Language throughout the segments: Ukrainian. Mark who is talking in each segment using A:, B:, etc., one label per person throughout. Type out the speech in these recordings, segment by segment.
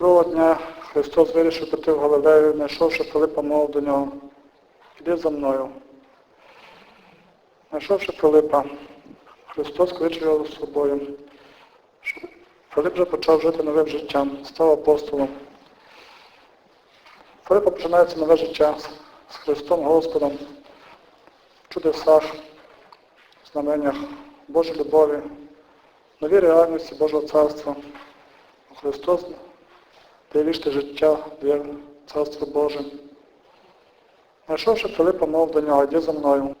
A: Другого дня Христос вирішив піти в Галилею, знайшовши Филипа, мов до нього. Іди за мною. Знайшовши Филипа, Христос кличе його з собою. Филип вже почав жити новим життям, став апостолом. Филипа починається нове життя з- Христом Господом, в чудесах, знаменнях Божої любові, новій реальності Божого Царства. Христос вічне життя, дає Царство Боже. Знайшовши Филипа, мов до нього, йди за мною.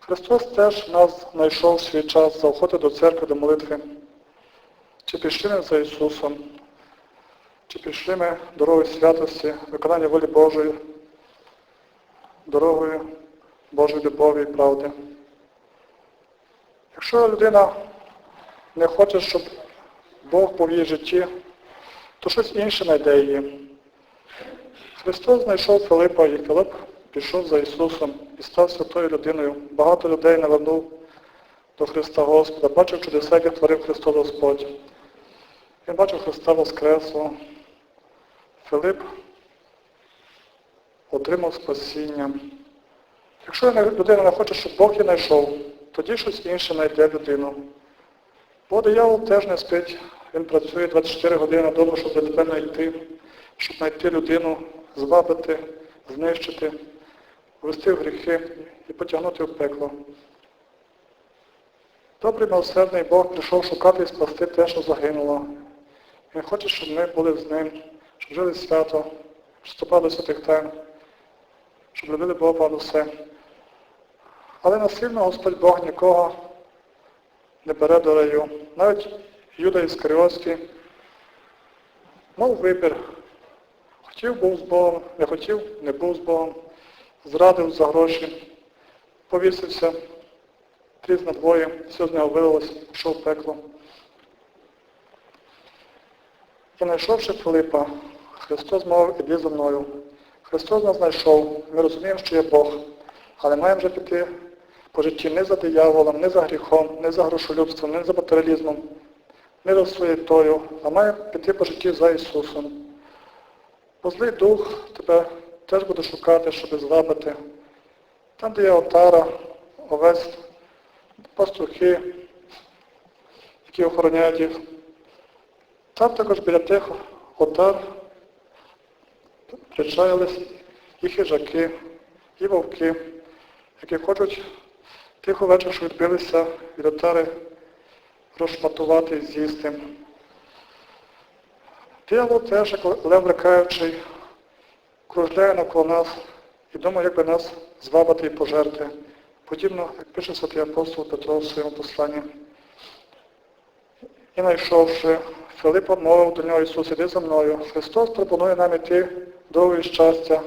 A: Христос теж нас знайшов свій час заохоти до церкви, до молитви. Чи пішли ми за Ісусом, чи пішли ми дорогою святості, виконання волі Божої, дорогою Божої любові і правди. Якщо людина не хоче, щоб Бог був в її житті, то щось інше знайде її. Христос знайшов Филипа, і Филип пішов за Ісусом і став святою людиною. Багато людей навернув до Христа Господа, бачив чудеса, які творив Христос Господь. Він бачив Христа Воскреслого. Филип отримав спасіння. Якщо людина не хоче, щоб Бог її знайшов, тоді щось інше знайде людину. Бо диявол теж не спить, він працює 24 години довго, щоб до тебе знайти, щоб знайти людину, звабити, знищити, ввести в гріхи і потягнути в пекло. Добрий милосердний Бог прийшов шукати і спасти те, що загинуло. Він хоче, щоб ми були з ним, щоб жили свято, щоб вступали до святих тайн, щоб любили Бога понад усе. Але насильно Господь Бог нікого не бере до раю. Навіть Юда Іскаріотський. Мав вибір. Хотів був з Богом, не хотів, не був з Богом, зрадив за гроші, повісився, тріз на двоє, все з нього вилилось, пішов в пекло. І знайшовши Филипа, Христос мовив, іди за мною. Христос нас знайшов, ми розуміємо, що є Бог, але маємо вже піти по житті не за дияволом, не за гріхом, не за грошолюбством, не за матеріалізмом, за суєтою, а маємо піти по житті за Ісусом. Бо злий дух тебе теж буде шукати, щоб звабити. Там, де є отара, овець, пастухи, які охороняють їх. Там також біля тих отар причаялись і хижаки, і вовки, які хочуть тих овечок, що відбилися від отари, розшматувати і з'їсти. Диявол теж, як лев лякаючий, кружляє навколо нас і думає, як би нас звабити і пожерти. Подібно, як пише святий апостол Петро в своєму посланні. І знайшовши, Филипа мовив до нього Ісус, іди за мною. Христос пропонує нам іти дорогою щастя,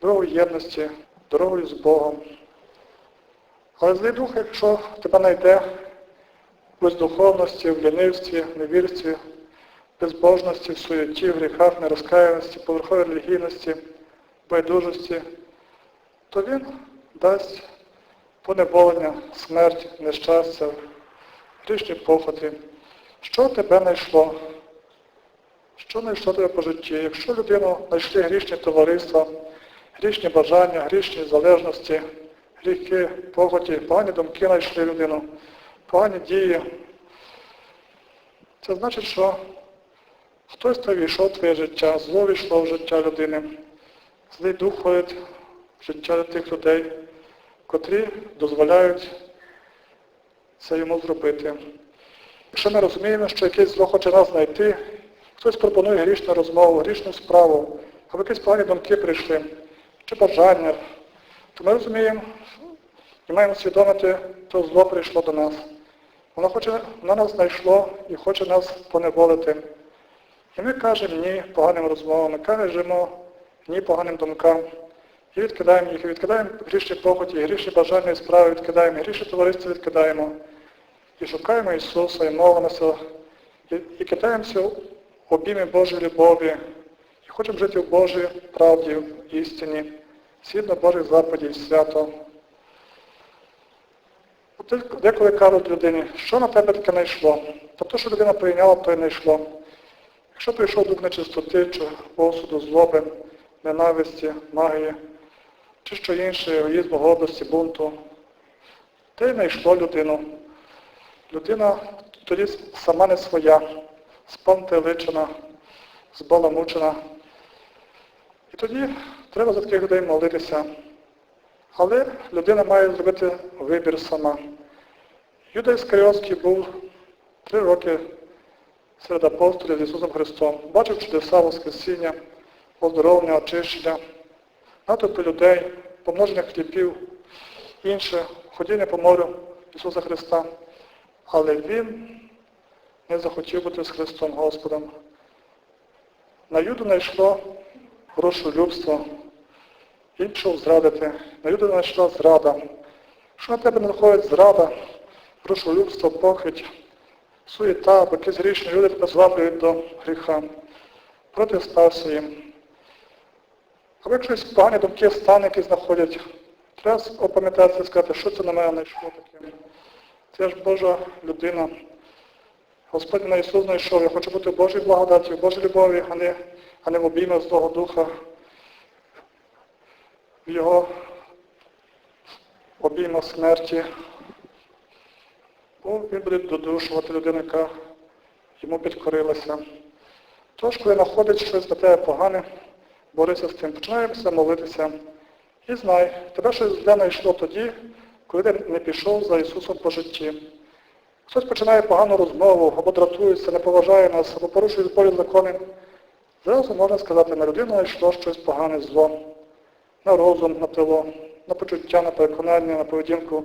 A: дорогою єдності, дорогою з Богом. Але злий дух, якщо тебе знайде бездуховності, в лінивстві, невірстві, безбожності, в суєті, в гріхах, нерозкаяності, поверховій релігійності, байдужості, то він дасть поневолення, смерть, нещастя, грішні похоти. Що тебе знайшло? Що знайшло тебе по житті? Якщо людину знайшли грішні товариства, грішні бажання, грішні залежності, гріхи, похоті, погані думки знайшли людину, погані дії, це значить, що хтось війшов в твоє життя, зло війшло в життя людини. Злий дух ходить в життя тих людей, котрі дозволяють це йому зробити. Якщо ми розуміємо, що якесь зло хоче нас знайти, хтось пропонує грішну розмову, грішну справу, або якісь погані думки прийшли, чи бажання, то ми розуміємо і маємо усвідомити, то зло прийшло до нас. Воно хоче, воно нас знайшло і хоче нас поневолити. І ми кажемо ні поганим розмовам, кажемо ні поганим думкам. І відкидаємо їх, і відкидаємо грішні похоті, і грішні бажання і справи відкидаємо, і грішні товариство відкидаємо. І шукаємо Ісуса, і молимося, і, і кидаємося в обійми Божої любові, і хочемо жити в Божій правді, в істині, згідно Божих заповідей, свято. Деколи кажуть людині, що на тебе таке знайшло? Та то, що людина прийняла, то й знайшло. Якщо прийшов дух нечистоти, чи посуду, злоби, ненависті, магії, чи що інше, егоїзму, гордості, бунту, те й знайшло людину. Людина тоді сама не своя, спантеличена, збаламучена. І тоді треба за таких людей молитися. Але людина має зробити вибір сама. Юда Іскаріотський був три роки серед апостолів з Ісусом Христом. Бачив чудеса Воскресіння, оздоровлення, очищення, натовпи людей, помноження хлібів, інше, ходіння по морю Ісуса Христа. Але Він не захотів бути з Христом Господом. На Юду знайшло грошолюбство, іншого зрадити. На Юду знайшла зрада. Що на тебе не доходить зрада, грошолюбство, похить, суєта, або якісь грішні люди тебе зваблюють до гріха. Протистався їм. Або якщо погані думки, стани, які знаходять, треба опам'ятатися і сказати, що це на мене знайшло таке. Це ж Божа людина. Господь на Ісус знайшов, я хочу бути в Божій благодаті, в Божій любові, а не, а не в обіймах Злого Духа, в Його обіймах смерті. Бо Він буде додушувати людину, яка йому підкорилася. Тож, коли знаходить щось для тебе погане, борися з тим. Починаємося молитися. І знай, тебе щось зле знайшло тоді, коли ти не пішов за Ісусом по житті. Хтось починає погану розмову, або дратується, не поважає нас, або порушує зборі закони. Зразу можна сказати, на людину йшло щось погане зло, на розум, на тело, на почуття, на переконання, на поведінку.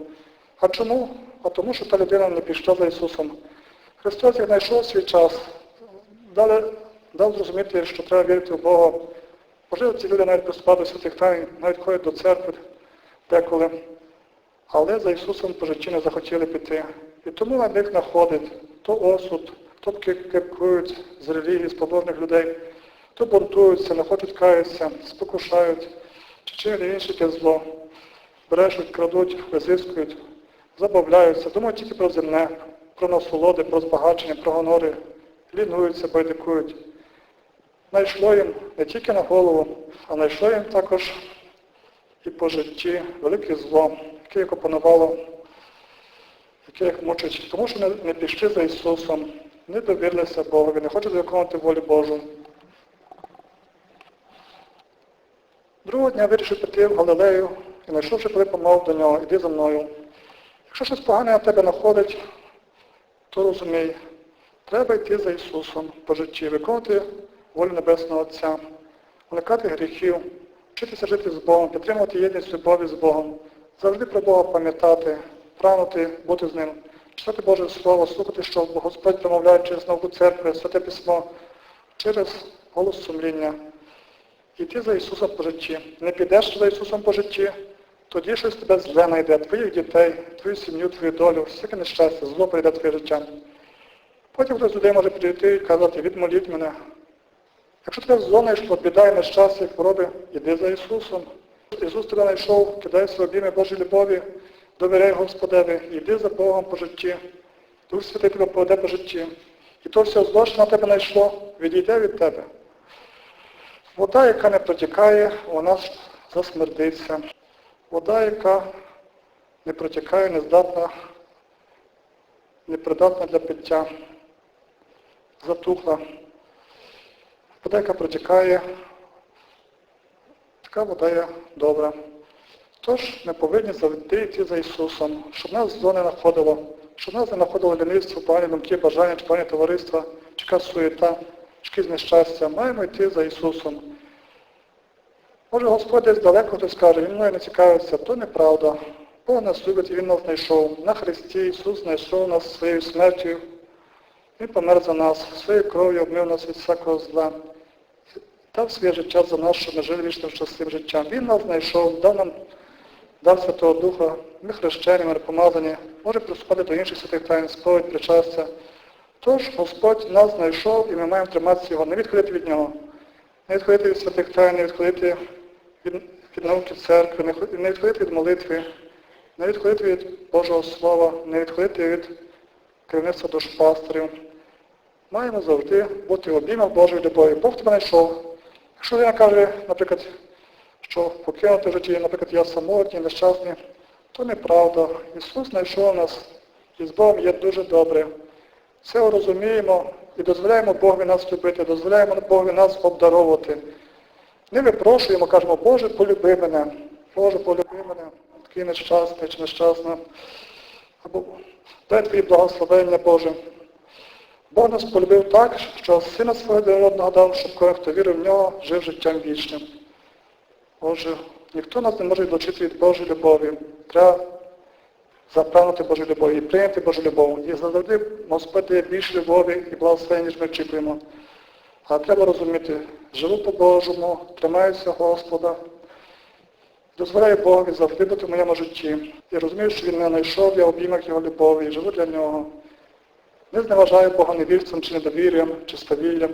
A: А чому? А тому, що та людина не пішла за Ісусом. Христос як знайшов свій час, дали, дав зрозуміти, що треба вірити в Бога. Можливо, ці люди навіть до святих тайн, навіть ходять до церкви деколи. Але за Ісусом по житті не захотіли піти. І тому на них находить то осуд, то кипкують з релігії, з побожних людей, то бунтуються, не хочуть каятися, спокушають, чи чинять інше яке зло, брешуть, крадуть, визискують, забавляються, думають тільки про земне, про насолоди, про збагачення, про гонори, лінуються, байдикують. Найшло їм не тільки на голову, а найшло їм також і по житті велике зло, яке їх опанувало, яке їх мучить, тому що не, пішли за Ісусом, не довірилися Богові, не хочуть виконувати волю Божу. Другого дня вирішив піти в Галилею і знайшовши Пилипа, мов до нього, іди за мною. Якщо щось погане на тебе находить, то розумій, треба йти за Ісусом по житті, виконувати волю Небесного Отця, уникати гріхів, вчитися жити з Богом, підтримувати єдність любові з Богом, завжди про Бога пам'ятати, прагнути бути з Ним, читати Боже Слово, слухати, що Господь промовляє через науку церкви, святе письмо, через голос сумління. Йти за Ісусом по житті. Не підеш за Ісусом по житті, тоді щось тебе зле знайде, твоїх дітей, твою сім'ю, твою долю, всяке нещастя, зло прийде твоє життя. Потім хтось людей може прийти і казати, відмоліть мене. Якщо тебе зло знайшло, біда і нещастя, і хвороби, іди за Ісусом. Ісус тебе знайшов, кидайся обійми Божої любові, довіряй Господеві, йди за Богом по житті. Дух Святий тебе поведе по житті. І то все зло, що на тебе знайшло, відійде від тебе. Вода, яка не протікає, вона засмердиться. Вода, яка не протікає, не здатна, непридатна для пиття, затухла. Вода, яка протікає, така вода є добра. Тож ми повинні завжди йти за Ісусом, щоб нас зло не находило, щоб нас не находило лінивство, погані думки, бажання, чи погані товариства, якась суєта, чи якісь нещастя. Маємо йти за Ісусом. Може Господь десь далеко хтось скаже, Він мною не цікавиться, то неправда. Бог нас любить і Він нас знайшов. На Христі Ісус знайшов нас своєю смертю. Він помер за нас, своєю кров'ю обмив нас від всякого зла. Дав своє життя за нас, щоб ми жили вічним щасливим життям. Він нас знайшов, дав нам дав Святого Духа, ми хрещені, ми помазані, може приступати до інших святих тайн, сповідь, причастя. Тож Господь нас знайшов і ми маємо триматися Його, не відходити від Нього, не відходити від святих тайн, не відходити від, науки церкви, не відходити від молитви, не відходити від Божого Слова, не відходити від керівництва душпасторів, маємо завжди бути в обіймах Божої любові. Бог тебе знайшов. Якщо людина каже, наприклад, що покинути в житті, наприклад, я самотній, нещасний, то неправда. Ісус знайшов нас і з Богом є дуже добре. Це розуміємо і дозволяємо Богові нас любити, дозволяємо Богові нас обдаровувати. Не випрошуємо, кажемо, Боже, полюби мене, Боже, полюби мене, такий нещасний чи нещасна. Або дай Твої благословення, Боже. Бог нас полюбив так, що сина свого одного дав, щоб кожен, хто вірив в нього, жив життям вічним. Боже, ніхто нас не може відлучити від Божої любові. Треба запевнити Божу любов і прийняти Божу любов. І завжди Господь дає більше любові і благословення, ніж ми очікуємо. А треба розуміти, живу по-божому, тримаюся Господа, дозволяю Богові завжди бути в моєму житті. І розумію, що Він мене знайшов, я обіймах Його любові і живу для Нього. Не зневажаю Бога невірцем чи недовір'ям, чи ставіллям.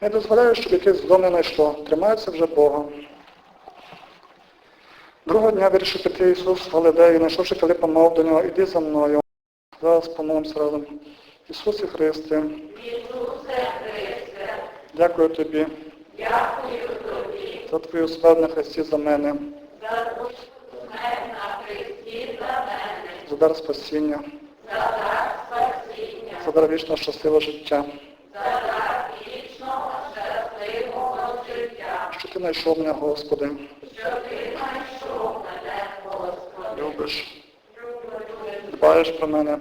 A: Не дозволяю, щоб якесь зло не знайшло. Тримаюся вже Бога. Другого дня вирішив піти Ісус в Галилею, знайшовши Филипа, мов до нього, іди за мною. Зараз помолимося разом. Ісусе Христе,
B: Ісусе Христе,
A: дякую Тобі.
B: Дякую Тобі.
A: За Твою смерть на Христі за мене,
B: за Твою смерть на Христі за мене,
A: за дар спасіння,
B: за дар спасіння,
A: за дар вічного щасливого життя,
B: за дар вічного щасливого життя,
A: що Ти знайшов мене, Господи,
B: що Ти знайшов мене, Господи.
A: любиш,
B: Люблю,
A: дбаєш про мене,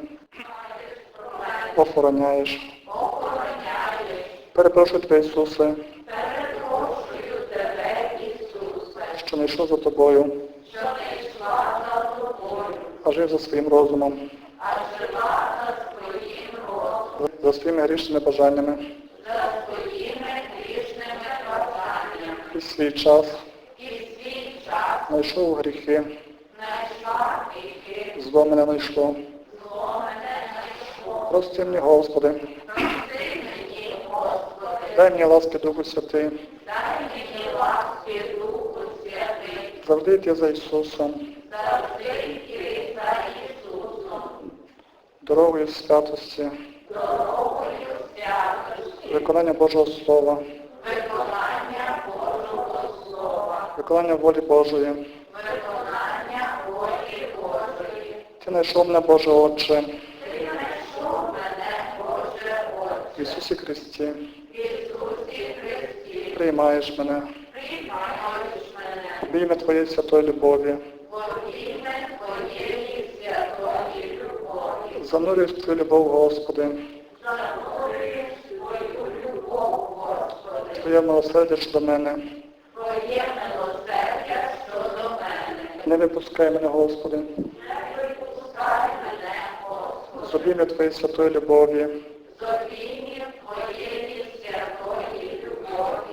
A: охороняєш.
B: охороняєш,
A: Перепрошую Тебе, Ісусе,
B: перепрошую Тебе, Ісусе,
A: що не йшов за Тобою,
B: що не йшла за тобою,
A: а жив за своїм розумом,
B: а жила за своїм розумом,
A: за своїми грішними бажаннями
B: за своїми грішними бажаннями.
A: і свій час
B: І свій час
A: знайшов гріхи,
B: знайшла гріхи,
A: зло мене знайшло. Прости мені, Господи, дай мені ласки Духу Святий,
B: дай мені ласки Духу Святий,
A: завжди за Ісусом,
B: завжди за Ісусом,
A: дорогою святості,
B: дорогою святості,
A: виконання Божого Слова,
B: виконання Божого Слова,
A: виконання волі Божої.
B: виконання волі Божої.
A: Ти знайшов мене, Боже Отче,
B: Ти знайшов мене, Боже
A: в
B: Отче,
A: Ісусі Христі,
B: в
A: приймаєш мене,
B: мене.
A: обійми Твоєї святої любові, занурюй в Твою любов, Господи, Твоє милосердя щодо мене. Не випускай мене, Господи, з обійми Твоєї святої любові,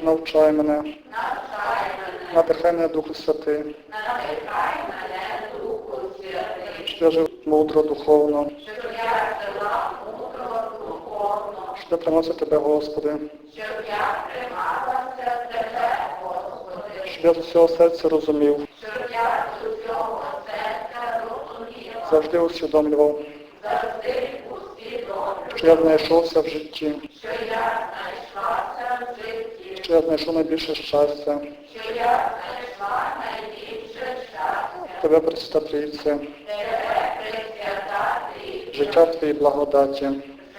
A: навчай мене, надихай мене Духу Святий, щоб я жив мудро, духовно,
B: щоб я
A: тримався Тебе, Господи,
B: щоб я трималася Тебе, Господи,
A: щоб я з усього серця розумів, завжди усвідомлював,
B: завжди усвідомлювала,
A: що я знайшовся в житті,
B: що я знайшлася в житті,
A: що я знайшов найбільше щастя,
B: що я знайшла найбільше щастя,
A: Тебе, Пресвята Трійце,
B: Тебе присвята Трійця,
A: життя в Твоїй благодаті,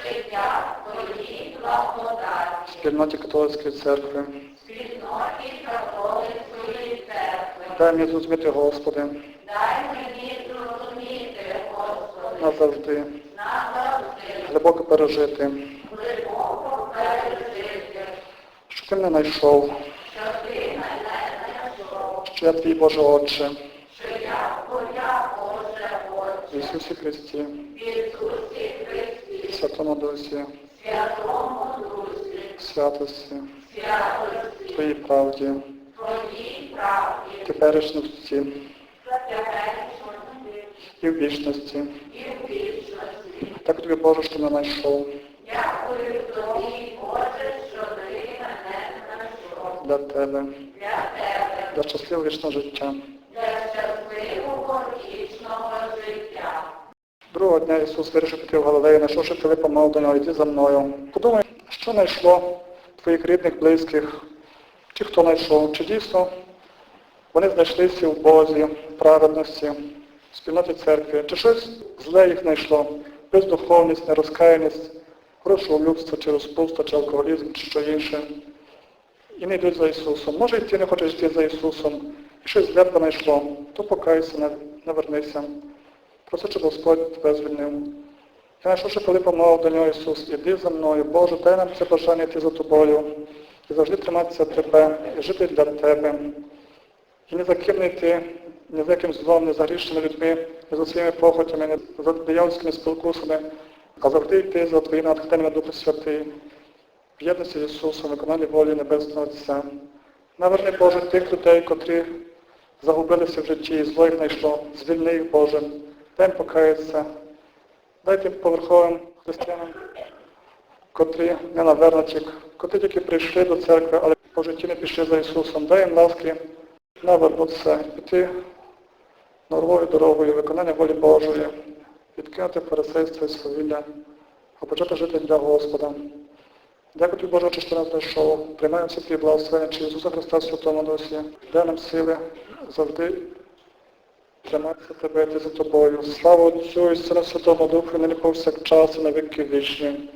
B: життя Твоїй благодаті,
A: спільноті католицької церкви.
B: спільноті католицької церкви.
A: Дай мені зрозуміти, Господи,
B: Дай мені зрозуміти, Господи,
A: назавжди,
B: назавжди,
A: глибоко пережити,
B: глибоко пережити,
A: що мене знайшов,
B: що
A: я Твій Боже Отче,
B: що Боже Отче,
A: Ісусі Христі,
B: Ісусі
A: Святому Дусі,
B: Святому Дусі,
A: святості,
B: святості,
A: Твоїй правді, теперішності. І в вічності. Так тобі, Боже, що мене знайшов для Тебе,
B: для
A: щасливого вічного життя. Другого дня Ісус вирішив піти в Галилею, знайшовши Филипа, мов до нього, йди за мною. Подумай, що знайшло твоїх рідних, близьких, чи хто знайшов, чи дійсно вони знайшлися в Бозі, праведності, в спільноті церкви, чи щось зле їх знайшло, бездуховність, нерозкаяність, грошолюбство, чи розпуста, чи алкоголізм, чи що інше. І не йдуть за Ісусом. Може, і ти не хочеш йти за Ісусом, і щось зле тебе то покайся, не- навернися. Проси, щоб Господь тебе звільнив. Я знайшов, що Филипа мов до нього Ісус, іди за мною, Боже, дай нам це бажання йти за тобою, і завжди триматися тебе, і жити для тебе. І не йти, ні за яким злом, ні за грішними людьми, ні за своїми похотями, ні за диявольськими спілкусами, а завжди йти за твоїм натхненням Духу Святий, в єдності з Ісусом, виконанні волі Небесного Отця. Наверни, Боже, тих людей, котрі загубилися в житті, і зло їх знайшло, звільни їх, Боже, дай їм покаяться, дай тим поверховим християнам, котрі не навернуті, котрі тільки прийшли до церкви, але по житті не пішли за Ісусом, дай їм ласки навернутися, піти новою дорогою, виконання волі Божої, відкинути фарисейство і свавілля, а почати жити для Господа. Дякую тобі, Боже, що ти нас знайшов. Приймаємо твої благословення через Ісуса Христа Святому Дусі. Дай нам сили завжди триматися тебе йти за тобою. Слава Отцю і Сину Святому Духу, нині повсякчас і на віки вічні.